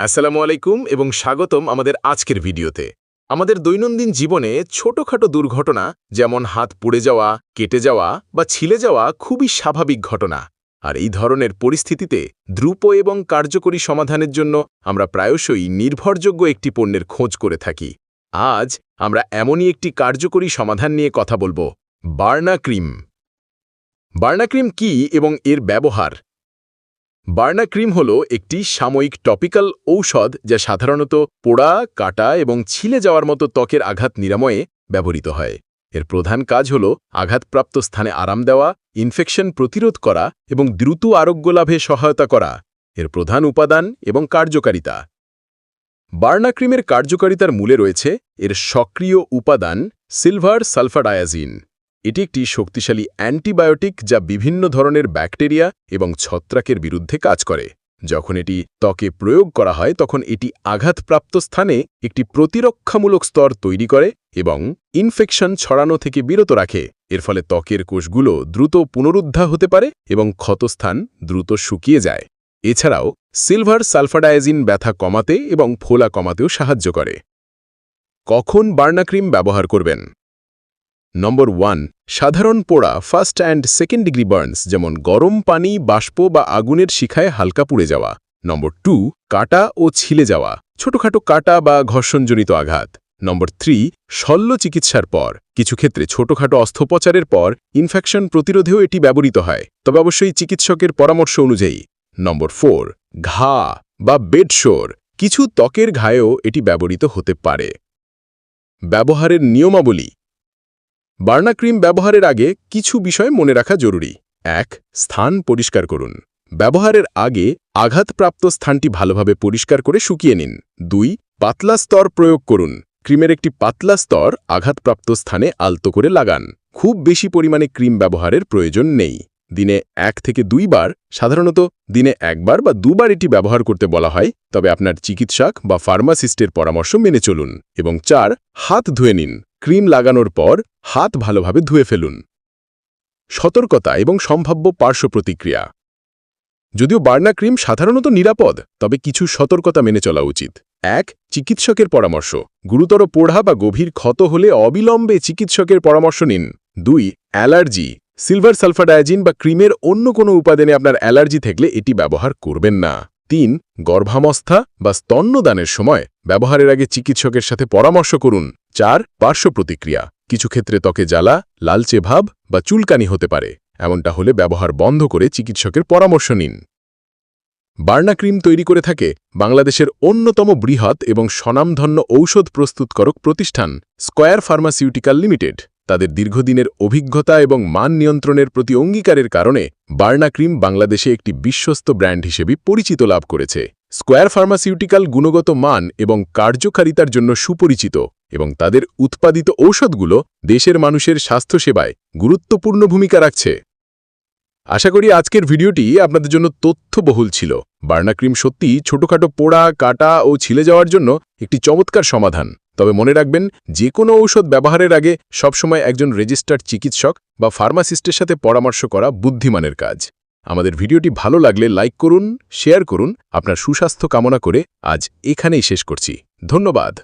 আসসালামু আলাইকুম এবং স্বাগতম আমাদের আজকের ভিডিওতে। আমাদের দৈনন্দিন জীবনে ছোটখাটো দুর্ঘটনা, যেমন হাত পুড়ে যাওয়া, কেটে যাওয়া বা ছিলে যাওয়া খুবই স্বাভাবিক ঘটনা। আর এই ধরনের পরিস্থিতিতে দ্রুত এবং কার্যকরী সমাধানের জন্য আমরা প্রায়শই নির্ভরযোগ্য একটি পণ্যের খোঁজ করে থাকি। আজ আমরা এমনই একটি কার্যকরী সমাধান নিয়ে কথা বলব বার্না ক্রিম বার্না ক্রিম কি এবং এর ব্যবহার? বার্না ক্রিম হল একটি সাময়িক টপিক্যাল ঔষধ যা সাধারণত পোড়া, কাটা এবং ছিলে যাওয়ার মতো ত্বকের আঘাত নিরাময়ে ব্যবহৃত হয়। এর প্রধান কাজ হল আঘাতপ্রাপ্ত স্থানে আরাম দেওয়া, ইনফেকশন প্রতিরোধ করা এবং দ্রুত আরোগ্য লাভে সহায়তা করা। এর প্রধান উপাদান এবং কার্যকারিতা। বার্না ক্রিমের কার্যকারিতার মূলে রয়েছে এর সক্রিয় উপাদান সিলভার সালফাডায়াজিন এটি একটি শক্তিশালী অ্যান্টিবায়োটিক যা বিভিন্ন ধরনের ব্যাকটেরিয়া এবং ছত্রাকের বিরুদ্ধে কাজ করে। যখন এটি ত্বকে প্রয়োগ করা হয়, তখন এটি আঘাতপ্রাপ্ত স্থানে একটি প্রতিরক্ষামূলক স্তর তৈরি করে এবং ইনফেকশন ছড়ানো থেকে বিরত রাখে। এর ফলে ত্বকের কোষগুলো দ্রুত পুনরুদ্ধার হতে পারে এবং ক্ষতস্থান দ্রুত শুকিয়ে যায়। এছাড়াও, সিলভার সালফাডায়াজিন ব্যথা কমাতে এবং ফোলা কমাতেও সাহায্য করে। কখন বার্নাক্রিম ব্যবহার করবেন? নম্বর ওয়ান সাধারণ পোড়া first and second degree burns যেমন গরম পানি, বাষ্প বা আগুনের শিখায় হালকা পুড়ে যাওয়া। নম্বর টু কাটা ও ছিলে যাওয়া, ছোটখাটো কাটা বা ঘর্ষণজনিত আঘাত। নম্বর থ্রি শল্য চিকিৎসার পর, কিছু ক্ষেত্রে ছোটখাটো অস্ত্রোপচারের পর ইনফেকশন প্রতিরোধেও এটি ব্যবহৃত হয়, তবে অবশ্যই চিকিৎসকের পরামর্শ অনুযায়ী। নম্বর ফোর ঘা বা বেডশোর কিছু ত্বকের ঘায়েও এটি ব্যবহৃত হতে পারে। ব্যবহারের নিয়মাবলী বার্না ক্রিম ব্যবহারের আগে কিছু বিষয় মনে রাখা জরুরি। এক, স্থান পরিষ্কার করুন। ব্যবহারের আগে আঘাতপ্রাপ্ত স্থানটি ভালোভাবে পরিষ্কার করে শুকিয়ে নিন। দুই, পাতলা স্তর প্রয়োগ করুন। ক্রিমের একটি পাতলা স্তর আঘাতপ্রাপ্ত স্থানে আলতো করে লাগান। খুব বেশি পরিমাণে ক্রিম ব্যবহারের প্রয়োজন নেই। দিনে এক থেকে দুইবার সাধারণত দিনে একবার বা দুবার এটি ব্যবহার করতে বলা হয়, তবে আপনার চিকিৎসক বা ফার্মাসিস্টের পরামর্শ মেনে চলুন। এবং চার, হাত ধুয়ে নিন। ক্রিম লাগানোর পর হাত ভালোভাবে ধুয়ে ফেলুন। সতর্কতা এবং সম্ভাব্য পার্শ্ব প্রতিক্রিয়া। যদিও বার্না ক্রিম সাধারণত নিরাপদ, তবে কিছু সতর্কতা মেনে চলা উচিত। এক, চিকিৎসকের পরামর্শ। গুরুতর পোড়া বা গভীর ক্ষত হলে অবিলম্বে চিকিৎসকের পরামর্শ নিন। দুই, অ্যালার্জি। সিলভার সালফাডায়াজিন বা ক্রিমের অন্য কোনো উপাদানে আপনার অ্যালার্জি থাকলে এটি ব্যবহার করবেন না। তিন, গর্ভাবস্থা বা স্তন্যদানের সময় ব্যবহারের আগে চিকিৎসকের সাথে পরামর্শ করুন। চার, পার্শ্ব প্রতিক্রিয়া। কিছু ক্ষেত্রে ত্বকে জ্বালা, লালচে ভাব বা চুলকানি হতে পারে। এমনটা হলে ব্যবহার বন্ধ করে চিকিৎসকের পরামর্শ নিন। বার্না ক্রিম তৈরি করে থাকে বাংলাদেশের অন্যতম বৃহৎ এবং স্বনামধন্য ঔষধ প্রস্তুতকারক প্রতিষ্ঠান স্কয়ার ফার্মাসিউটিক্যাল লিমিটেড। তাদের দীর্ঘদিনের অভিজ্ঞতা এবং মান নিয়ন্ত্রণের প্রতি অঙ্গীকারের কারণে বার্না ক্রিম বাংলাদেশে একটি বিশ্বস্ত ব্র্যান্ড হিসেবে পরিচিত লাভ করেছে। স্কোয়ার ফার্মাসিউটিক্যাল গুণগত মান এবং কার্যকারিতার জন্য সুপরিচিত এবং তাদের উৎপাদিত ঔষধগুলো দেশের মানুষের স্বাস্থ্যসেবায় গুরুত্বপূর্ণ ভূমিকা রাখছে। আশা করি আজকের ভিডিওটি আপনাদের জন্য তথ্যবহুল ছিল। বার্না ক্রিম সত্যি ছোটখাটো পোড়া, কাটা ও ছিলে যাওয়ার জন্য একটি চমৎকার সমাধান। তবে মনে রাখবেন যে কোনো ঔষধ ব্যবহারের আগে সবসময় একজন রেজিস্টার্ড চিকিৎসক বা ফার্মাসিস্টের সাথে পরামর্শ করা বুদ্ধিমানের কাজ। আমাদের ভিডিওটি ভালো লাগলে লাইক করুন, শেয়ার করুন। আপনার সুস্বাস্থ্য কামনা করে আজ এখানেই শেষ করছি। ধন্যবাদ।